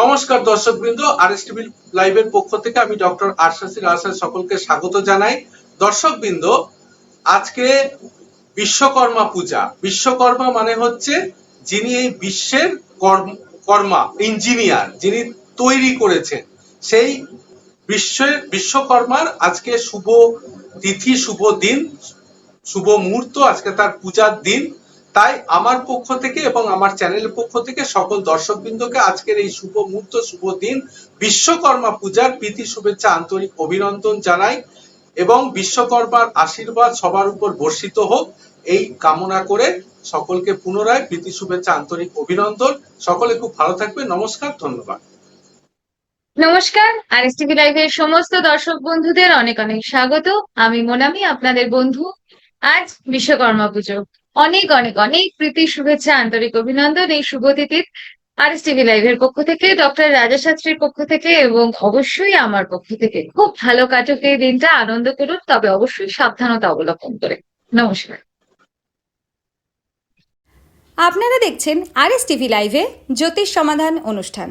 নমস্কার দর্শকবৃন্দ আর S TV লাইভের পক্ষ থেকে আমি ডক্টর আশাসির আশাস সকলকে স্বাগত জানাই। দর্শকবৃন্দ, আজকে বিশ্বকর্মা পূজা। বিশ্বকর্মা মানে হচ্ছে যিনি এই বিশ্বের কর্মা ইঞ্জিনিয়ার যিনি তৈরি করেছেন। সেই বিশ্বের, বিশ্বকর্মার আজকে শুভ তিথি, শুভ দিন, শুভ মুহূর্ত, আজকে তার পূজার দিন। তাই আমার পক্ষ থেকে এবং আমার চ্যানেলের পক্ষ থেকে সকল দর্শকবৃন্দকে আজকের এই শুভ মুহূর্ত, শুভ দিন, বিশ্বকর্মা পূজার প্রীতি, শুভেচ্ছা, আন্তরিক অভিনন্দন জানাই এবং বিশ্বকর্মার আশীর্বাদ সবার উপর বর্ষিত হোক। এই কামনা করে সকলকে পুনরায় প্রীতি, শুভেচ্ছা, আন্তরিক অভিনন্দন। সকলে খুব ভালো থাকবে নমস্কার, ধন্যবাদ। নমস্কার। আর এস টিভি লাইভের সমস্ত দর্শক বন্ধুদের অনেক অনেক স্বাগত। আমি মোনামি, আপনাদের বন্ধু। আজ বিশ্বকর্মা পুজো। অনেক অনেক অনেক প্রীতি, শুভেচ্ছা, আন্তরিক অভিনন্দন এই শুভ তিথির আর এস টিভি লাইভের পক্ষ থেকে, ডক্টর রাজা শাস্ত্রীর পক্ষ থেকে এবং অবশ্যই আমার পক্ষ থেকে খুব ভালো কাটুক এই দিনটা, আনন্দ করুন, তবে অবশ্যই সাবধানতা অবলম্বন করে। নমস্কার। আপনারা দেখছেন আর এস টিভি লাইভে জ্যোতিষ সমাধান অনুষ্ঠান।